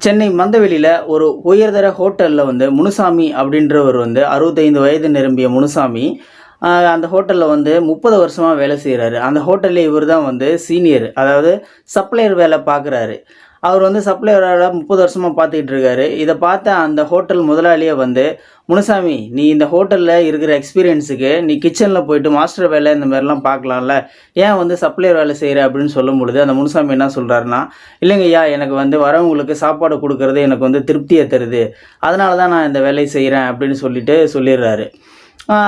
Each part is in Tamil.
சென்னை மந்தவெளியில் ஒரு உயர்தர ஹோட்டலில் வந்து முனுசாமி அப்படின்றவர் வந்து அறுபத்தைந்து வயது நிரம்பிய முனுசாமி அந்த ஹோட்டலில் வந்து முப்பது வருஷமாக வேலை செய்கிறாரு அந்த ஹோட்டலில் இவர் தான் வந்து சீனியர் அதாவது சப்ளையர் வேலை பார்க்குறாரு அவர் வந்து சப்ளையர் வேலை முப்பது வருஷமாக பார்த்துக்கிட்டு இருக்காரு. இதை பார்த்த அந்த ஹோட்டல் முதலாளியை வந்து முனுசாமி நீ இந்த ஹோட்டலில் இருக்கிற எக்ஸ்பீரியன்ஸுக்கு நீ கிச்சனில் போயிட்டு மாஸ்டர் வேலை இந்த மாதிரிலாம் பார்க்கலாம்ல. ஏன் வந்து சப்ளையர் வேலை செய்கிற அப்படின்னு சொல்லும் பொழுது அந்த முனுசாமி என்ன சொல்கிறாருன்னா இல்லைங்க ஐயா எனக்கு வந்து வரவங்களுக்கு சாப்பாடு கொடுக்கறது எனக்கு வந்து திருப்தியை தருது. அதனால தான் நான் இந்த வேலையை செய்கிறேன் அப்படின்னு சொல்லிட்டு சொல்லிடுறாரு.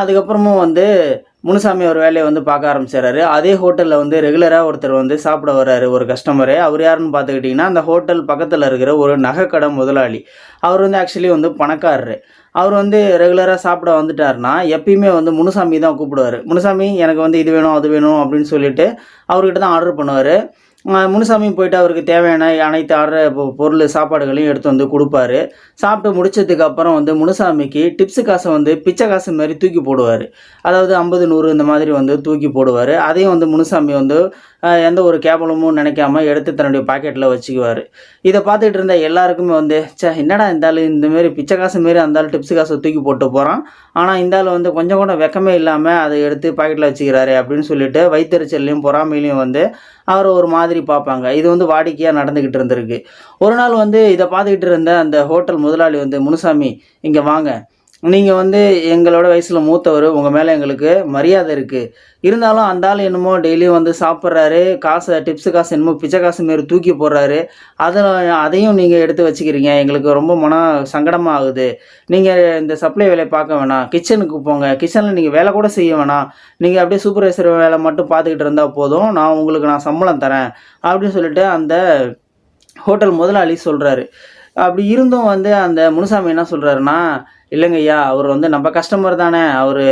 அதுக்கப்புறமும் வந்து முனுசாமி ஒரு வேலையை வந்து பார்க்க ஆரம்பிச்சிடறாரு அதே ஹோட்டலில் வந்து ரெகுலராக ஒருத்தர் வந்து சாப்பிட வர்றாரு ஒரு கஸ்டமரு அவர் யாருன்னு பார்த்துக்கிட்டிங்கன்னா அந்த ஹோட்டல் பக்கத்தில் இருக்கிற ஒரு நகைக்கடை முதலாளி. அவர் வந்து ஆக்சுவலி வந்து பணக்காரரு. அவர் வந்து ரெகுலராக சாப்பிட வந்துட்டாருன்னா எப்பயுமே வந்து முனுசாமி தான் கூப்பிடுவார். முனுசாமி எனக்கு வந்து இது வேணும் அது வேணும் அப்படின்னு சொல்லிட்டு அவர்கிட்ட தான் ஆர்டர் பண்ணுவார். முனுசாமியும் போயிட்டு அவருக்கு தேவையான அனைத்து ஆர்டர் பொருள் சாப்பாடுகளையும் எடுத்து வந்து கொடுப்பாரு. சாப்பிட்டு முடிச்சதுக்கு அப்புறம் வந்து முனுசாமிக்கு டிப்ஸு காசை வந்து பிச்சை காசு மாதிரி தூக்கி போடுவார். அதாவது ஐம்பது நூறு இந்த மாதிரி வந்து தூக்கி போடுவார். அதையும் வந்து முனுசாமி வந்து எந்த ஒரு கேவலமும் நினைக்காம எடுத்து தன்னுடைய பாக்கெட்டில் வச்சுக்குவார். இதை பார்த்துட்டு இருந்த எல்லாருக்குமே வந்து சே என்னடா இந்த ஆள் பிச்சை காசு மாரி அந்த ஆள் டிப்ஸு காசை தூக்கி போட்டு போகிறான் ஆனால் இந்த ஆள் வந்து கொஞ்சம் கூட வெக்கமே இல்லாமல் அதை எடுத்து பாக்கெட்டில் வச்சுக்கிறாரு அப்படின்னு சொல்லிட்டு வைத்தறிச்சல்லையும் பொறாமையிலையும் வந்து அவர் ஒரு மாதிரி பார்ப்பாங்க. இது வந்து வாடிக்கையாக நடந்துக்கிட்டு இருந்திருக்கு. ஒரு நாள் வந்து இதை பார்த்துக்கிட்டு இருந்த அந்த ஹோட்டல் முதலாளி வந்து முனுசாமி இங்கே வாங்க. நீங்கள் வந்து எங்களோட வயசில் மூத்தவர் உங்கள் மேலே எங்களுக்கு மரியாதை இருக்குது இருந்தாலும் அந்த ஆள் என்னமோ டெய்லியும் வந்து சாப்பிட்றாரு காசை டிப்ஸு காசு என்னமோ பிச்சை காசு மாரி தூக்கி போடுறாரு. அதை அதையும் நீங்கள் எடுத்து வச்சுக்கிறீங்க. எங்களுக்கு ரொம்ப மன சங்கடமாக ஆகுது. நீங்கள் இந்த சப்ளை வேலையை பார்க்க வேணாம். கிச்சனுக்கு போங்க. கிச்சனில் நீங்கள் வேலை கூட செய்ய வேணாம். நீங்கள் அப்படியே சூப்பர்வைசர் வேலை மட்டும் பார்த்துக்கிட்டு இருந்தால் போதும். நான் உங்களுக்கு நான் சம்பளம் தரேன். அப்படின்னு சொல்லிட்டு அந்த ஹோட்டல் முதலாளி சொல்கிறாரு அப்படி இருந்தும் வந்து அந்த முனுசாமி என்ன சொல்கிறாருன்னா இல்லைங்க ஐயா அவர் வந்து நம்ம கஸ்டமர் தானே அவர்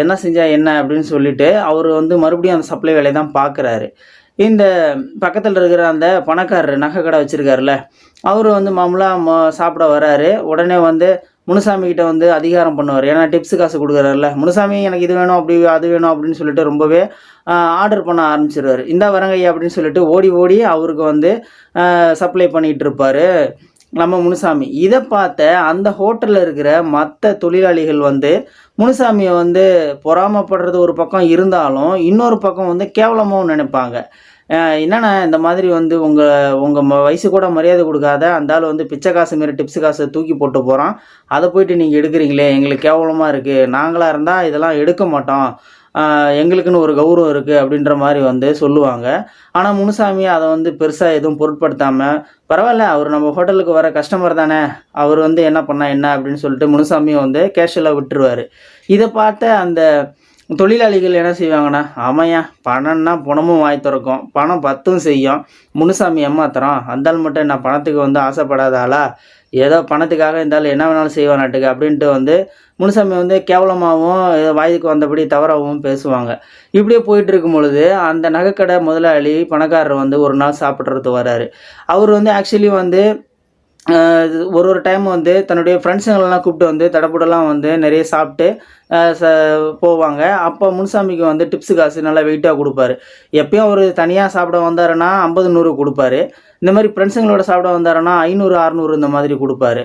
என்ன செஞ்சால் என்ன அப்படின்னு சொல்லிட்டு அவர் வந்து மறுபடியும் அந்த சப்ளை வேலையை தான் பார்க்குறாரு. இந்த பக்கத்தில் இருக்கிற அந்த பணக்காரர் நகை கடை வச்சுருக்காருல அவர் வந்து மாமூலாக ம சாப்பிட வராரு. உடனே வந்து முனுசாமி கிட்ட வந்து அதிகாரம் பண்ணுவார். ஏன்னா டிப்ஸ் காசு கொடுக்குறாருல முனுசாமி எனக்கு இது வேணும் அப்படி அது வேணும் அப்படின்னு சொல்லிட்டு ரொம்பவே ஆர்டர் பண்ண ஆரம்பிச்சிருவார். இந்த வரங்கய்யா அப்படின்னு சொல்லிட்டு ஓடி ஓடி அவருக்கு வந்து சப்ளை பண்ணிகிட்டு இருப்பார். நம்ம முனுசாமி. இதை பார்த்த அந்த ஹோட்டலில் இருக்கிற மற்ற தொழிலாளிகள் வந்து முனுசாமியை வந்து பொறாமப்படுறது ஒரு பக்கம் இருந்தாலும் இன்னொரு பக்கம் வந்து கேவலமாகவும் நினைப்பாங்க. அஹ் என்னண்ணா இந்த மாதிரி வந்து உங்கள் உங்கள் வயசு கூட மரியாதை கொடுக்காத அந்த ஆள் வந்து பிச்சை காசு மாரி டிப்ஸ் காசை தூக்கி போட்டு போகிறான் அதை போயிட்டு நீங்கள் எடுக்கிறீங்களே எங்களுக்கு கேவலமாக இருக்குது நாங்களாக இருந்தால் இதெல்லாம் எடுக்க மாட்டோம். எங்களுக்குன்னு ஒரு கௌரவம் இருக்குது அப்படின்ற மாதிரி வந்து சொல்லுவாங்க. ஆனால் முனுசாமி அதை வந்து பெருசாக எதுவும் பொருட்படுத்தாமல் பரவாயில்ல அவர் நம்ம ஹோட்டலுக்கு வர கஸ்டமர் தானே அவர் வந்து என்ன பண்ணா என்ன அப்படின்னு சொல்லிட்டு முனுசாமியை வந்து கேஷுவலாக விட்டுருவார். இதை பார்த்த அந்த தொழிலாளிகள் என்ன செய்வாங்கன்னா ஆமாய்யா பணம்னா பணமும் வாய் திறக்கும் பணம் பத்தும் செய்யும். முனுசாமி ஏமாத்துறோம் அந்தால் மட்டும் என்ன பணத்துக்கு வந்து ஆசைப்படாத ஆளா? ஏதோ பணத்துக்காக இருந்தாலும் என்ன வேணாலும் செய்வானாட்டுக்கு அப்படின்ட்டு வந்து முனுசாமி வந்து கேவலமாகவும் ஏதோ வந்தபடி தவறாகவும் பேசுவாங்க. இப்படியே போயிட்டு இருக்கும் பொழுது அந்த நகைக்கடை முதலாளி பணக்காரர் வந்து ஒரு நாள் சாப்பிட்றது வராரு. அவர் வந்து ஆக்சுவலி வந்து ஒரு ஒரு டைம் வந்து தன்னுடைய ஃப்ரெண்ட்ஸுங்களெல்லாம் கூப்பிட்டு வந்து தடப்புடலாம் வந்து நிறைய சாப்பிட்டு ச போவாங்க. அப்போ முனுசாமிக்கு வந்து டிப்ஸு காசு நல்லா வெயிட்டாக கொடுப்பாரு. எப்பயும் அவர் தனியாக சாப்பிட வந்தாருன்னா ஐம்பது நூறு கொடுப்பாரு. இந்த மாதிரி ஃப்ரெண்ட்ஸுங்களோட சாப்பிட வந்தாருன்னா ஐநூறு அறநூறு இந்த மாதிரி கொடுப்பாரு.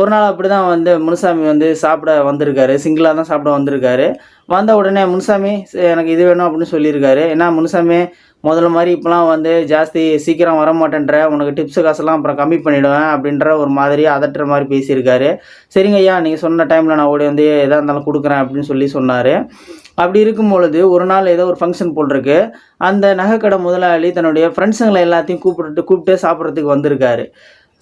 ஒரு நாள் அப்படி தான் வந்து முனுசாமி வந்து சாப்பிட வந்திருக்காரு. சிங்கிளாக தான் சாப்பிட வந்திருக்காரு. வந்த உடனே முனுசாமி எனக்கு இது வேணும் அப்படின்னு சொல்லியிருக்காரு. ஏன்னா முனுசாமி முதல்ல மாதிரி இப்போலாம் வந்து ஜாஸ்தி சீக்கிரம் வர மாட்டேன்ற உனக்கு டிப்ஸு காசெல்லாம் அப்புறம் கம்மி பண்ணிவிடுவேன் அப்படின்ற ஒரு மாதிரி அதட்டுற மாதிரி பேசியிருக்காரு. சரிங்க ஐயா நீங்கள் சொன்ன டைமில் நான் ஓடி வந்து எதாக இருந்தாலும் கொடுக்குறேன் அப்படின்னு சொல்லி சொன்னார். அப்படி இருக்கும் பொழுது ஒரு நாள் ஏதோ ஒரு ஃபங்க்ஷன் போட்டிருக்கு. அந்த நகைக்கடை முதலாளி தன்னுடைய ஃப்ரெண்ட்ஸுங்களை எல்லாத்தையும் கூப்பிட்டு கூப்பிட்டு சாப்பிட்றதுக்கு வந்திருக்காரு.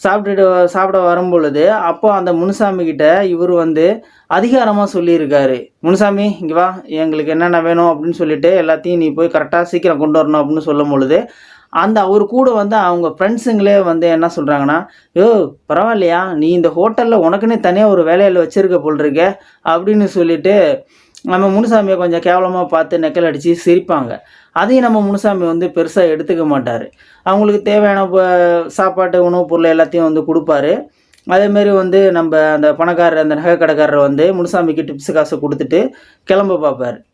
சாப்பிட்டுட்டு சாப்பிட வரும் பொழுது அப்போ அந்த முனுசாமி கிட்ட இவர் வந்து அதிகாரமாக சொல்லியிருக்காரு. முனுசாமி இங்கே வா எங்களுக்கு என்னென்ன வேணும் அப்படின்னு சொல்லிட்டு எல்லாத்தையும் நீ போய் கரெக்டாக சீக்கிரம் கொண்டு வரணும் அப்படின்னு சொல்லும் பொழுது அந்த அவர் கூட வந்து அவங்க ஃப்ரெண்ட்ஸுங்களே வந்து என்ன சொல்கிறாங்கன்னா யோ பரவாயில்லையா நீ இந்த ஹோட்டலில் உனக்குன்னே தனியாக ஒரு வேலையில் வச்சிருக்க போல் இருக்க அப்படின்னு சொல்லிட்டு நம்ம முனுசாமியை கொஞ்சம் கேவலமாக பார்த்து நெக்கல் அடித்து சிரிப்பாங்க. அதையும் நம்ம முனுசாமி வந்து பெருசாக எடுத்துக்க மாட்டார். அவங்களுக்கு தேவையான ப- சாப்பாட்டு உணவுப் பொருள் எல்லாத்தையும் வந்து கொடுப்பாரு. அதேமாரி வந்து நம்ம அந்த பணக்காரர் அந்த நகை கடைக்காரர் வந்து முனுசாமிக்கு டிப்ஸ் காசை கொடுத்துட்டு கிளம்ப பார்ப்பார்.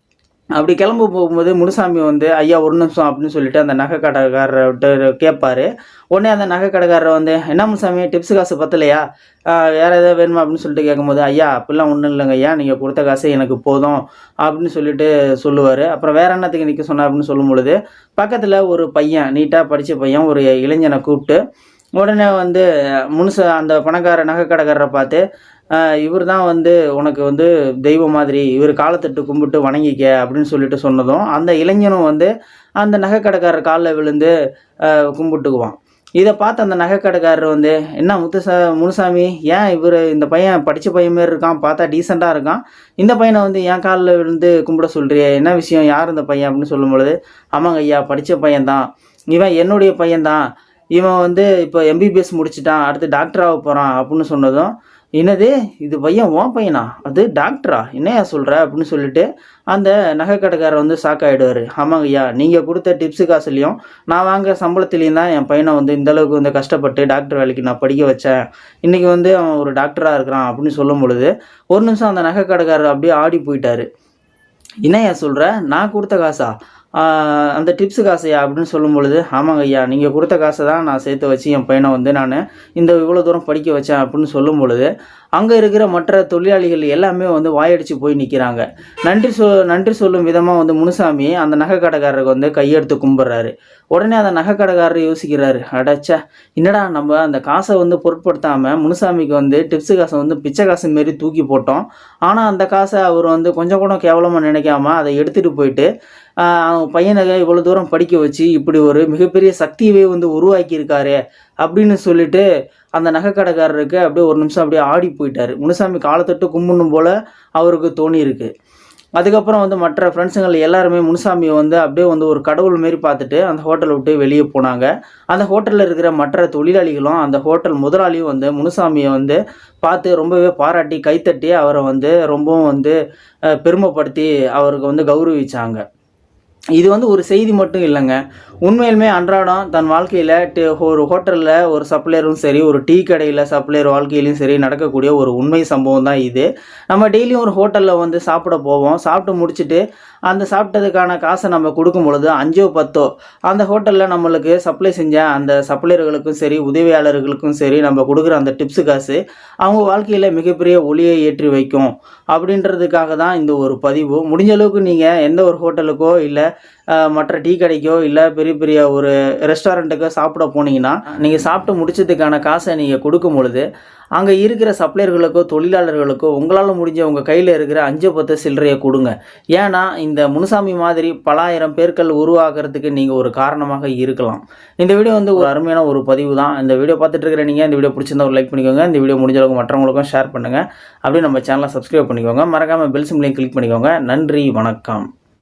அப்படி கிளம்ப போகும்போது முனுசாமி வந்து ஐயா ஒரு நிமிஷம் அப்படின்னு சொல்லிட்டு அந்த நகை கடைக்காரர்கிட்ட கேட்பாரு. உடனே அந்த நகை கடைக்காரர் வந்து என்ன முனுசாமி டிப்ஸ் காசு பத்தலையா? வேறு எதாவது ஏதாவது வேணுமா? அப்படின்னு சொல்லிட்டு கேட்கும்போது ஐயா அப்படிலாம் ஒன்றும் இல்லைங்க ஐயா நீங்கள் கொடுத்த காசு எனக்கு போதும் அப்படின்னு சொல்லிட்டு சொல்லுவார். அப்புறம் வேற என்னத்துக்கு நிற்க சொன்னா அப்படின்னு சொல்லும் பொழுது பக்கத்தில் ஒரு பையன் நீட்டாக படித்த பையன் ஒரு இளைஞனை கூப்பிட்டு உடனே வந்து முனுச அந்த பணக்கார நகை கடைக்காரரை பார்த்து இவர் தான் வந்து உனக்கு வந்து தெய்வம் மாதிரி இவர் காலத்தட்டு கும்பிட்டு வணங்கிக்க அப்படின்னு சொல்லிட்டு சொன்னதும் அந்த இளைஞனும் வந்து அந்த நகைக்கடைக்காரர் காலில் விழுந்து கும்பிட்டுக்குவான். இதை பார்த்து அந்த நகை கடைக்காரர் வந்து என்ன முத்துசா முனுசாமி ஏன் இவர் இந்த பையன் படித்த பையன் மாரி இருக்கான் பார்த்தா டீசெண்டாக இருக்கான். இந்த பையனை வந்து என் காலில் விழுந்து கும்பிட சொல்கிறியே என்ன விஷயம் யார் இந்த பையன்? அப்படின்னு சொல்லும் பொழுது ஆமாங்க ஐயா படித்த பையன்தான். இவன் என்னுடைய பையன்தான். இவன் வந்து இப்போ எம்பிபிஎஸ் முடிச்சிட்டான் அடுத்து டாக்டர் ஆக போகிறான் அப்படின்னு சொன்னதும் என்னது இது பையன் ஓ பையனா? அது டாக்டரா என்னையா சொல்கிற அப்படின்னு சொல்லிட்டு அந்த நகை கடைக்காரர் வந்து ஷாக் ஆகிடுவார் ஆமாங்க ஐயா நீங்கள் கொடுத்த டிப்ஸு காசுலையும் நான் வாங்குற சம்பளத்துலேயும் தான் என் பையனை வந்து இந்தளவுக்கு வந்து கஷ்டப்பட்டு டாக்டர் வேலைக்கு நான் படிக்க வச்சேன். இன்றைக்கி வந்து அவன் ஒரு டாக்டராக இருக்கிறான் அப்படின்னு சொல்லும் பொழுது ஒரு நிமிஷம் அந்த நகைக்கடைக்காரர் அப்படியே ஆடி போயிட்டார். என்னய்யா சொல்கிற நான் கொடுத்த காசா? அந்த டிப்ஸு காசையா அப்படின்னு சொல்லும் பொழுது ஆமாங்க ஐயா நீங்கள் கொடுத்த காசை தான் நான் சேர்த்து வச்சு என் பையனை வந்து நான் இந்த இவ்வளோ தூரம் படிக்க வச்சேன் அப்படின்னு சொல்லும் பொழுது அங்கே இருக்கிற மற்ற தொழிலாளிகள் எல்லாமே வந்து வாயடிச்சு போய் நிற்கிறாங்க நன்றி சொ நன்றி சொல்லும் விதமாக வந்து முனுசாமி அந்த நகை கடைக்காரருக்கு வந்து கையெடுத்து கும்பிட்றாரு. உடனே அந்த நகை கடைக்காரர் யோசிக்கிறாரு அடச்சா என்னடா நம்ம அந்த காசை வந்து பொருட்படுத்தாமல் முனுசாமிக்கு வந்து டிப்ஸு காசை வந்து பிச்சை காசு மாரி தூக்கி போட்டோம். ஆனால் அந்த காசை அவர் வந்து கொஞ்சம் கூட கேவலமாக நினைக்காம அதை எடுத்துகிட்டு போயிட்டு அவன் பையனை இவ்வளோ தூரம் படிக்க வச்சு இப்படி ஒரு மிகப்பெரிய சக்தியவே வந்து உருவாக்கியிருக்காரு அப்படின்னு சொல்லிட்டு அந்த நகைக்கடைக்காரருக்கு அப்படியே ஒரு நிமிஷம் அப்படியே ஆடி போயிட்டார். முனுசாமி காலத்தொட்டு கும்பிடணும் போல் அவருக்கு தோணியிருக்கு. அதுக்கப்புறம் வந்து மற்ற ஃப்ரெண்ட்ஸுங்கள் எல்லாருமே முனுசாமியை வந்து அப்படியே வந்து ஒரு கடவுள் மாரி பார்த்துட்டு அந்த ஹோட்டலை விட்டு வெளியே போனாங்க. அந்த ஹோட்டலில் இருக்கிற மற்ற தொழிலாளிகளும் அந்த ஹோட்டல் முதலாளியும் வந்து முனுசாமியை வந்து பார்த்து ரொம்பவே பாராட்டி கைத்தட்டி அவரை வந்து ரொம்பவும் வந்து பெருமைப்படுத்தி அவருக்கு வந்து கௌரவிச்சாங்க. இது வந்து ஒரு செய்தி மட்டும் இல்லைங்க. உண்மையிலுமே அன்றாடம் தன் வாழ்க்கையில் ஒரு ஹோட்டலில் ஒரு சப்ளையரும் சரி ஒரு டீ கடையில் சப்ளையர் வாழ்க்கையிலையும் சரி நடக்கக்கூடிய ஒரு உண்மை சம்பவம் தான் இது. நம்ம டெய்லியும் ஒரு ஹோட்டலில் வந்து சாப்பிட போவோம். சாப்பிட்டு முடிச்சுட்டு அந்த சாப்பிட்டதுக்கான காசை நம்ம கொடுக்கும் பொழுது அஞ்சோ பத்தோ அந்த ஹோட்டலில் நம்மளுக்கு சப்ளை செஞ்ச அந்த சப்ளையர்களுக்கும் சரி உதவியாளர்களுக்கும் சரி நம்ம கொடுக்குற அந்த டிப்ஸு காசு அவங்க வாழ்க்கையில் மிகப்பெரிய ஒளியை ஏற்றி வைக்கும். அப்படின்றதுக்காக தான் இந்த ஒரு பதிவு. முடிஞ்ச அளவுக்கு நீங்கள் எந்த ஒரு ஹோட்டலுக்கோ இல்லை மற்ற டீ கடைக்கோ இல்லை பெரிய பெரிய ஒரு ரெஸ்டாரண்ட்டுக்கோ சாப்பிட போனீங்கன்னா நீங்கள் சாப்பிட்டு முடிச்சதுக்கான காசை நீங்கள் கொடுக்கும் பொழுது அங்கே இருக்கிற சப்ளையர்களுக்கோ தொழிலாளர்களுக்கோ உங்களால் முடிஞ்ச உங்கள் கையில் இருக்கிற அஞ்சு பத்து சில்லறையை கொடுங்க. ஏன்னா இந்த முனுசாமி மாதிரி பலாயிரம் பேர்கள் உருவாகிறதுக்கு நீங்கள் ஒரு காரணமாக இருக்கலாம். இந்த வீடியோ வந்து ஒரு அருமையான ஒரு பதிவு தான். இந்த வீடியோ பார்த்துட்டு இருக்கிற நீங்கள் இந்த வீடியோ பிடிச்சிருந்தா ஒரு லைக் பண்ணிக்கோங்க. இந்த வீடியோ முடிஞ்ச அளவுக்கு மற்றவங்களுக்கும் ஷேர் பண்ணுங்கள் அப்படியே நம்ம சேனலை சப்ஸ்கிரைப் பண்ணிக்கோங்க. மறக்காமல் பெல் சிம்லையும் கிளிக் பண்ணிக்கோங்க. நன்றி வணக்கம்.